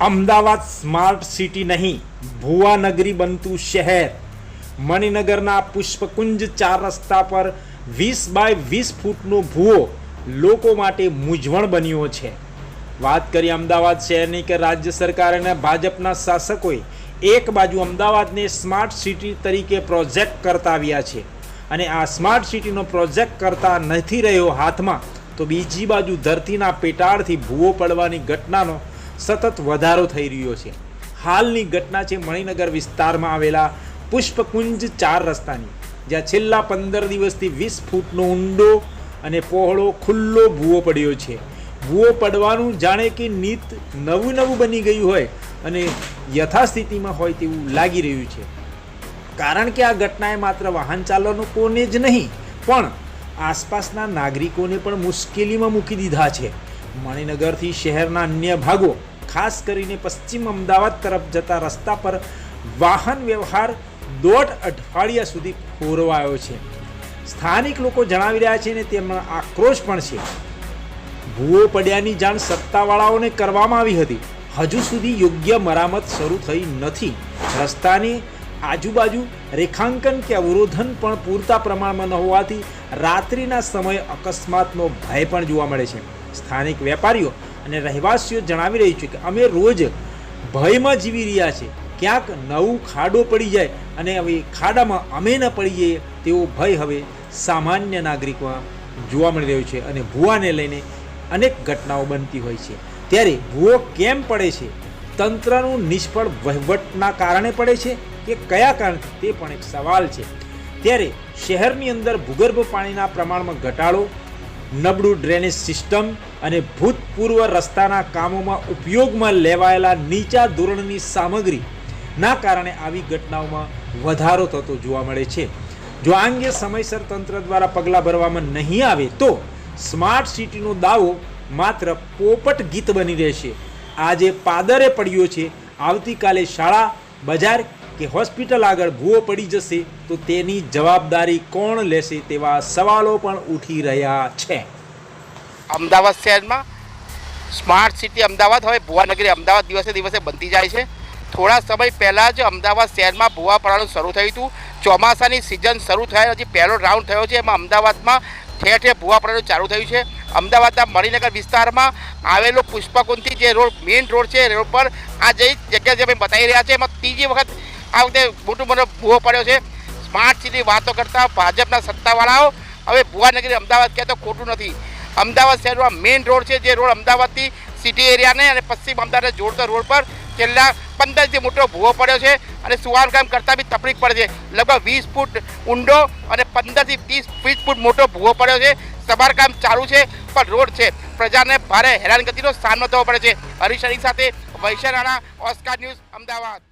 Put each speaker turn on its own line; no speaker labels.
Ahmedabad smart city નહીં, ભુવાનગરી બનતું શહેર. મણિનગરના પુષ્પકુંજ ચાર રસ્તા પર વીસ બાય વીસ ફૂટનો ભૂવો લોકો માટે મૂંઝવણ બન્યો છે. વાત કરીએ અમદાવાદ શહેરની કે રાજ્ય સરકાર અને ભાજપના શાસકોએ, એક બાજુ અમદાવાદને સ્માર્ટ સિટી તરીકે પ્રોજેક્ટ કરતા આવ્યા છે અને આ સ્માર્ટ સિટીનો પ્રોજેક્ટ કરતા નથી રહ્યો હાથમાં, તો બીજી બાજુ ધરતીના પેટાળથી ભૂવો પડવાની ઘટનાનો સતત વધારો થઈ રહ્યો છે. હાલની ઘટના છે મણિનગર વિસ્તારમાં આવેલા પુષ્પકુંજ ચાર રસ્તાની, જ્યાં છેલ્લા પંદર દિવસથી વીસ ફૂટનો ઊંડો અને પહોળો ખુલ્લો ભૂવો પડ્યો છે. ભૂવો પડવાનું જાણે કે નીત નવું નવું બની ગયું હોય અને યથાસ્થિતિમાં હોય તેવું લાગી રહ્યું છે. કારણ કે આ ઘટનાએ માત્ર વાહન ચાલકોને જ નહીં, પણ આસપાસના નાગરિકોને પણ મુશ્કેલીમાં મૂકી દીધા છે. મણિનગરથી શહેરના અન્ય ભાગો ખાસ કરીને પશ્ચિમ અમદાવાદ તરફ જતા રસ્તા પર વાહન વ્યવહાર દોઢ અઠવાડિયા સુધી ખોરવાયો છે. સ્થાનિક લોકો જણાવી રહ્યા છે ને તેમનો આક્રોશ પણ છે. ભૂવો પડ્યાની જાણ સત્તાવાળાઓને કરવામાં આવી હતી. હજુ સુધી યોગ્ય મરામત શરૂ થઈ નથી. રસ્તાની આજુબાજુ રેખાંકન કે અવરોધન પણ પૂરતા પ્રમાણમાં ન હોવાથી રાત્રિના સમયે અકસ્માતનો ભય પણ જોવા મળે છે. સ્થાનિક વેપારીઓ અને રહેવાસીઓ જણાવી રહ્યું છે કે અમે રોજ ભયમાં જીવી રહ્યા છે. ક્યાંક નવું ખાડો પડી જાય અને હવે ખાડામાં અમે ન પડીએ તેવો ભય હવે સામાન્ય નાગરિકમાં જોવા મળી રહ્યો છે અને ભૂવાને લઈને અનેક ઘટનાઓ બનતી હોય છે. ત્યારે ભૂવો કેમ પડે છે? તંત્રનું નિષ્ફળ વહીવટના કારણે પડે છે કે કયા કારણથી તે પણ એક સવાલ છે. ત્યારે શહેરની અંદર ભૂગર્ભ પાણીના પ્રમાણમાં ઘટાડો નબળું ડ્રેનેજ સિસ્ટમ અને ભૂતપૂર્વ રસ્તાના કામોમાં ઉપયોગમાં લેવાયેલા નીચા ધોરણની સામગ્રીના કારણે આવી ઘટનાઓમાં વધારો થતો જોવા મળે છે. જો આ અંગે સમયસર તંત્ર દ્વારા પગલાં ભરવામાં નહીં આવે તો સ્માર્ટ સિટીનો દાવો માત્ર પોપટ ગીત બની રહેશે. આજે પાદરે પડ્યો છે. આવતીકાલે શાળા, બજાર કે હોસ્પિટલ આગળ ભૂવો પડી જશે, તો તેની જવાબદારી કોણ લેશે તેવા સવાલો પણ ઉઠી રહ્યા છે.
અમદાવાદ શહેરમાં સ્માર્ટ સિટી અમદાવાદ, હવે ભુવાનગરી અમદાવાદ દિવસે દિવસે બનતી જાય છે. થોડા સમય પહેલાં જ અમદાવાદ શહેરમાં ભૂવા પડવાનું શરૂ થયું હતું. ચોમાસાની સિઝન શરૂ થયા હજી પહેલો રાઉન્ડ થયો છે. એમાં અમદાવાદમાં ઠેર ઠેર ભૂવા પડવાનું ચાલુ થયું છે. અમદાવાદના મણિનગર વિસ્તારમાં આવેલો પુષ્પકુંથી જે રોડ મેઇન રોડ છે રોડ પર આ જે જગ્યા જે અમે બતાવી રહ્યા છે એમાં ત્રીજી વખત આ વખતે મોટો મોટો ભૂવો પડ્યો છે. સ્માર્ટ સિટી વાતો કરતા ભાજપના સત્તાવાળાઓ, હવે ભુવાનગરી અમદાવાદ કહે તો ખોટું નથી. અમદાવાદ શહેરમાં મેઇન રોડ છે, જે રોડ અમદાવાદથી સિટી એરિયાને અને પશ્ચિમ અમદાવાદને જોડતો રોડ પર છેલ્લા પંદરથી મોટો ભૂવો પડ્યો છે અને સુવાનકામ કરતાં બી તકલીફ પડે છે. લગભગ વીસ ફૂટ ઊંડો અને પંદરથી ત્રીસ વીસ ફૂટ મોટો ભૂવો પડ્યો છે. સમારકામ ચાલુ છે, પણ રોડ છે. પ્રજાને ભારે હેરાનગતિનો સામનો થવો પડે છે. હરીશ સાથે વૈશ્ય રાણા, ઓસ્કાર ન્યૂઝ, અમદાવાદ.